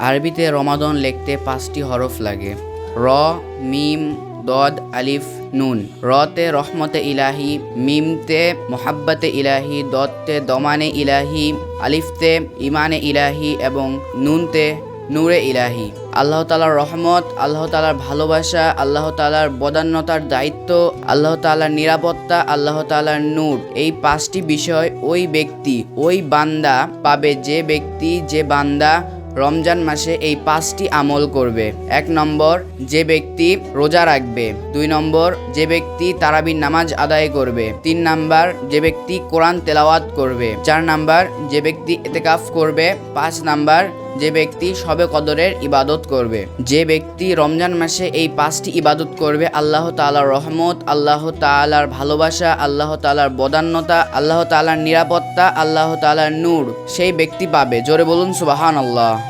আরবিতে রমাদন লিখতে পাঁচটি হরফ লাগে। র, মিম, দদ, আলিফ, নুন। রতে রহমতে ইলাহি, মিমতে মোহাব্বতে ইলাহি দত্তে দমানে ইলাহি, আলিফতে ইমানে ইলাহি এবং নুনতে নূরে ইলাহি। আল্লাহ তালার রহমত, আল্লাহ তালার ভালোবাসা, আল্লাহ তালার বদান্যতার দায়িত্ব, আল্লাহ তালার নিরাপত্তা, আল্লাহ তালার নূর। এই পাঁচটি বিষয় ওই ব্যক্তি, ওই বান্দা পাবে যে ব্যক্তি, যে বান্দা রমজান মাসে এই পাঁচটি আমল করবে। এক নম্বর, যে ব্যক্তি রোজা রাখবে। দুই নম্বর, যে ব্যক্তি তারাবির নামাজ আদায় করবে। তিন নাম্বার, যে ব্যক্তি কোরআন তেলাওয়াত করবে। চার নাম্বার, যে ব্যক্তি এতেকাফ করবে। পাঁচ নাম্বার যে ব্যক্তি সবে কদরের ইবাদত করবে, যে ব্যক্তি রমজান মাসে এই পাঁচটি ইবাদত করবে, আল্লাহ তালার রহমত, আল্লাহ তালার ভালোবাসা, আল্লাহ তালার বদান্যতা, আল্লাহ তালার নিরাপত্তা, আল্লাহ তালার নূর, সেই ব্যক্তি পাবে। জোরে বলুন সুবাহান আল্লাহ